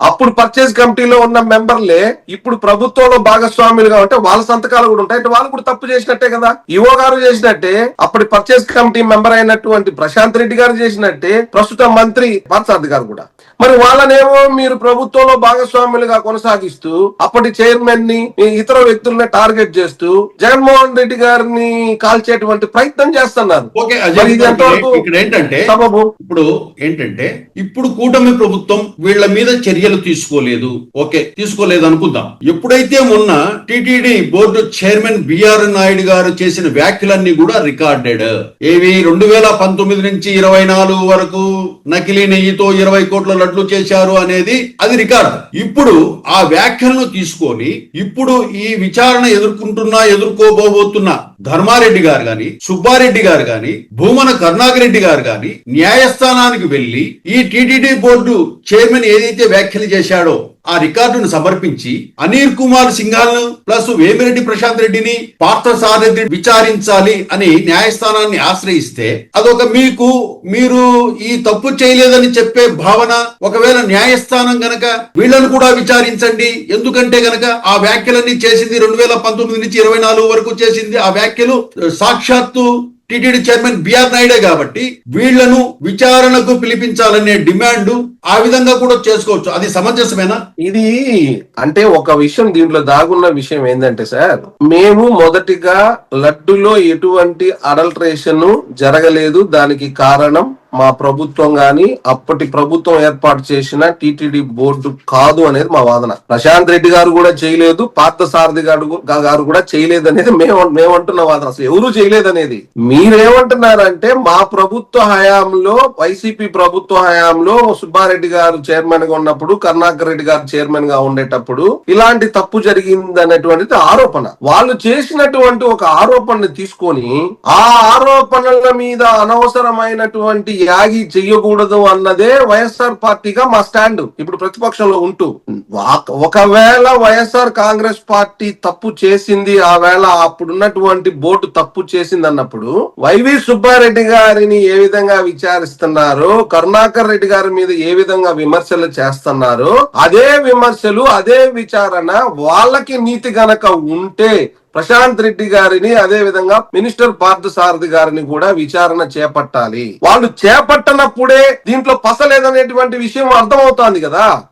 I అప్పుడు purchase కమిటీలో ఉన్న మెంబర్లే ఇప్పుడు ప్రభుత్వంలో భాగస్వాములుగా ఉంటే వాళ్ళ సంతకాలు కూడా ఉంటాయి. అంటే వాళ్ళు కూడా తప్పు చేసినట్టే కదా. ఈవో గారు చేసినట్టే అప్పటి పర్చేజ్ కమిటీ మెంబర్ అయినటువంటి ప్రశాంత్ రెడ్డి గారు చేసినట్టే ప్రస్తుత మంత్రి పార్థసారథి గారు కూడా. మరి వాళ్ళనేమో మీరు ప్రభుత్వంలో భాగస్వాములుగా కొనసాగిస్తూ అప్పటి చైర్మన్ని ఇతర వ్యక్తుల్ని టార్గెట్ చేస్తూ జగన్మోహన్ రెడ్డి గారిని కాల్చేటువంటి ప్రయత్నం చేస్తున్నారు. ఇక్కడ ఏంటంటే ఇప్పుడు ఏంటంటే ఇప్పుడు కూటమి ప్రభుత్వం వీళ్ళ మీద చర్యలు తీసుకోలేదు. ఓకే తీసుకోలేదు అనుకుందాం. ఎప్పుడైతే మొన్న TTD board chairman B R Naidu garu చేసిన వ్యాఖ్యలన్నీ కూడా రికార్డెడ్. ఏవి రెండు వేల పంతొమ్మిది నుంచి ఇరవై నాలుగు వరకు నకిలీ నెయ్యితో ఇరవై కోట్ల లడ్లు చేశారు అనేది అది రికార్డు. ఇప్పుడు ఆ వ్యాఖ్యలను తీసుకొని ఇప్పుడు ఈ విచారణ ఎదుర్కొంటున్నా ఎదుర్కోబోబోతున్న ధర్మారెడ్డి గారు గాని సుబ్బారెడ్డి గారు గాని భూమన కరుణాకరెడ్డి గారు గాని న్యాయస్థానానికి వెళ్ళి ఈ టిటిడి బోర్డు చైర్మన్ ఏదైతే వ్యాఖ్యలు చేశాడో ఆ రికార్డును సమర్పించి అనిల్ కుమార్ సింఘాల్ను ప్లస్ వేమిరెడ్డి ప్రశాంత్ రెడ్డిని పార్థసారథి విచారించాలి అని న్యాయస్థానాన్ని ఆశ్రయిస్తే అదొక మీకు మీరు ఈ తప్పు చేయలేదని చెప్పే భావన ఒకవేళ న్యాయస్థానం గనక వీళ్ళను కూడా విచారించండి. ఎందుకంటే గనక ఆ వ్యాఖ్యలన్నీ చేసింది రెండు వేల పంతొమ్మిది నుంచి ఇరవై నాలుగు వరకు చేసింది. ఆ వ్యాఖ్యలు సాక్షాత్తు టిటిడి చైర్మన్ బిఆర్ నాయుడే కాబట్టి వీళ్ళను విచారణకు పిలిపించాలనే డిమాండ్ ఆ విధంగా కూడా చేసుకోవచ్చు. అది సమంజసమేనా? ఇది అంటే ఒక విషయం దీంట్లో దాగున్న విషయం ఏంటంటే సార్ మేము మొదటిగా లడ్డులో ఎటువంటి అడల్ట్రేషన్ జరగలేదు. దానికి కారణం మా ప్రభుత్వం గాని అప్పటి ప్రభుత్వం ఏర్పాటు చేసిన టిటిడి బోర్డు కాదు అనేది మా వాదన. ప్రశాంత్ రెడ్డి గారు కూడా చేయలేదు పార్థ సారథి గారు గారు కూడా చేయలేదు అనేది మేము మేమంటున్న వాదన. అసలు ఎవరు చేయలేదు అనేది. మీరేమంటున్నారంటే మా ప్రభుత్వ హయాంలో వైసీపీ ప్రభుత్వ హయాంలో సుబ్బారెడ్డి గారు చైర్మన్గా ఉన్నప్పుడు కరుణాకర్ రెడ్డి గారు చైర్మన్గా ఉండేటప్పుడు ఇలాంటి తప్పు జరిగింది అనేటువంటిది ఆరోపణ. వాళ్ళు చేసినటువంటి ఒక ఆరోపణని తీసుకొని ఆ ఆరోపణల మీద అనవసరమైనటువంటి యాగి చెయ్యకూడదు అన్నదే వైఎస్ఆర్ పార్టీగా మా స్టాండ్. ఇప్పుడు ప్రతిపక్షంలో ఉంటూ. ఒకవేళ వైఎస్ఆర్ కాంగ్రెస్ పార్టీ తప్పు చేసింది ఆ వేళ అప్పుడున్నటువంటి బోర్డు తప్పు చేసింది అన్నప్పుడు వైవి సుబ్బారెడ్డి గారిని ఏ విధంగా విచారిస్తున్నారో కరుణాకర్ రెడ్డి గారి మీద ఏ విధంగా విమర్శలు చేస్తున్నారో అదే విమర్శలు అదే విచారణ వాళ్ళకి నీతి గనక ఉంటే ప్రశాంత్ రెడ్డి గారిని అదే విధంగా మినిస్టర్ పార్థసారథి గారిని కూడా విచారణ చేపట్టాలి. వాళ్ళు చేపట్టనప్పుడే దీంట్లో పసలేదనేటువంటి విషయం అర్థమవుతోంది కదా.